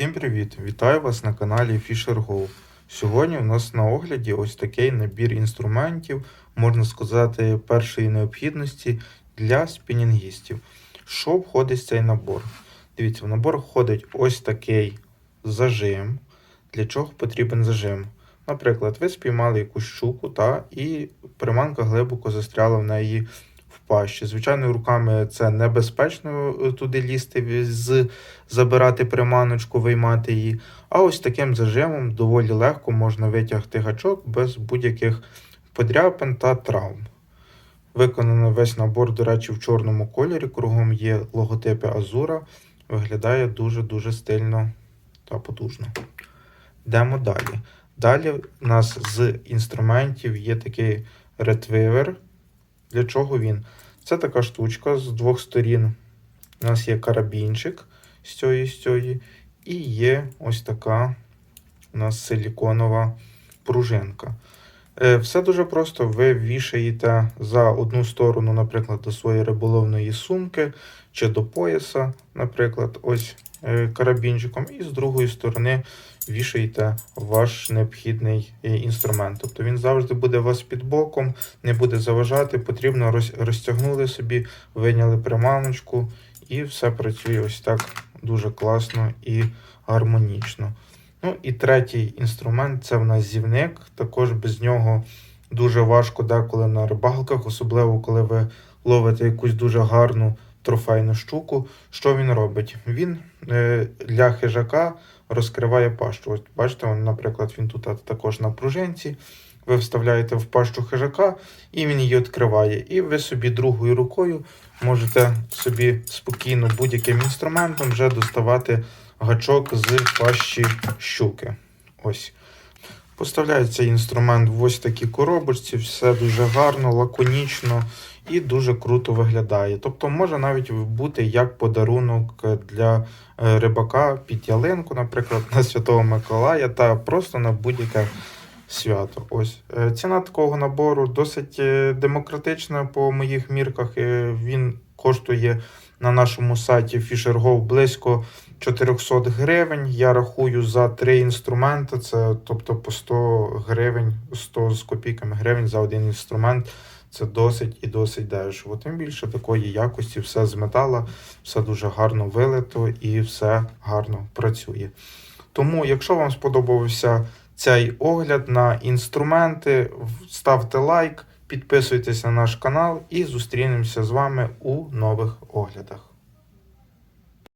Всім привіт! Вітаю вас на каналі Fisher Go. Сьогодні у нас на огляді ось такий набір інструментів, можна сказати, першої необхідності для спінінгістів. Що входить в цей набор? Дивіться, в набор входить ось такий зажим. Для чого потрібен зажим? Наприклад, ви спіймали якусь щуку та, і приманка глибоко застряла в неї пащі. Звичайно, руками це небезпечно е, туди лізти, забирати приманочку, виймати її. А ось таким зажимом доволі легко можна витягти гачок без будь-яких подряпин та травм. Виконано весь набор, до речі, в чорному кольорі. Кругом є логотипи Азура. Виглядає дуже-дуже стильно та потужно. Йдемо далі. Далі у нас з інструментів є такий ретвивер. Для чого він? Це така штучка з двох сторін. У нас є карабінчик з цієї з цієї, і є ось така у нас силіконова пружинка. Е, Все дуже просто. Ви вішаєте за одну сторону, наприклад, до своєї риболовної сумки чи до пояса, наприклад, ось е, карабінчиком, і з другої сторони вішаєте ваш необхідний е, інструмент. Тобто він завжди буде у вас під боком, не буде заважати. Потрібно розтягнули собі, вийняли приманочку, і все працює ось так дуже класно і гармонічно. Ну і третій інструмент це в нас зівник. Також без нього дуже важко деколи на рибалках, особливо коли ви ловите якусь дуже гарну трофейну щуку. Що він робить? Він е, для хижака розкриває пащу. Ось бачите, наприклад, він тут також на пружинці. Ви вставляєте в пащу хижака, і він її відкриває. І ви собі другою рукою можете собі спокійно будь-яким інструментом вже доставати гачок з пащі щуки. Ось. Поставляється інструмент в ось такій коробочці, все дуже гарно, лаконічно і дуже круто виглядає. Тобто може навіть бути як подарунок для е, рибака під ялинку, наприклад, на Святого Миколая, та просто на будь-яке свято. Ось. Е, Ціна такого набору досить е, демократична по моїх мірках. Він коштує на нашому сайті FisherGo близько 400 гривень. Я рахую за три інструменти, це тобто по 100 гривень, 100 з копійками гривень за один інструмент. Це досить і досить дешево. Тим більше такої якості, все з метала, все дуже гарно вилито і все гарно працює. Тому, якщо вам сподобався цей огляд на інструменти, ставте лайк, підписуйтесь на наш канал і зустрінемося з вами у нових оглядах.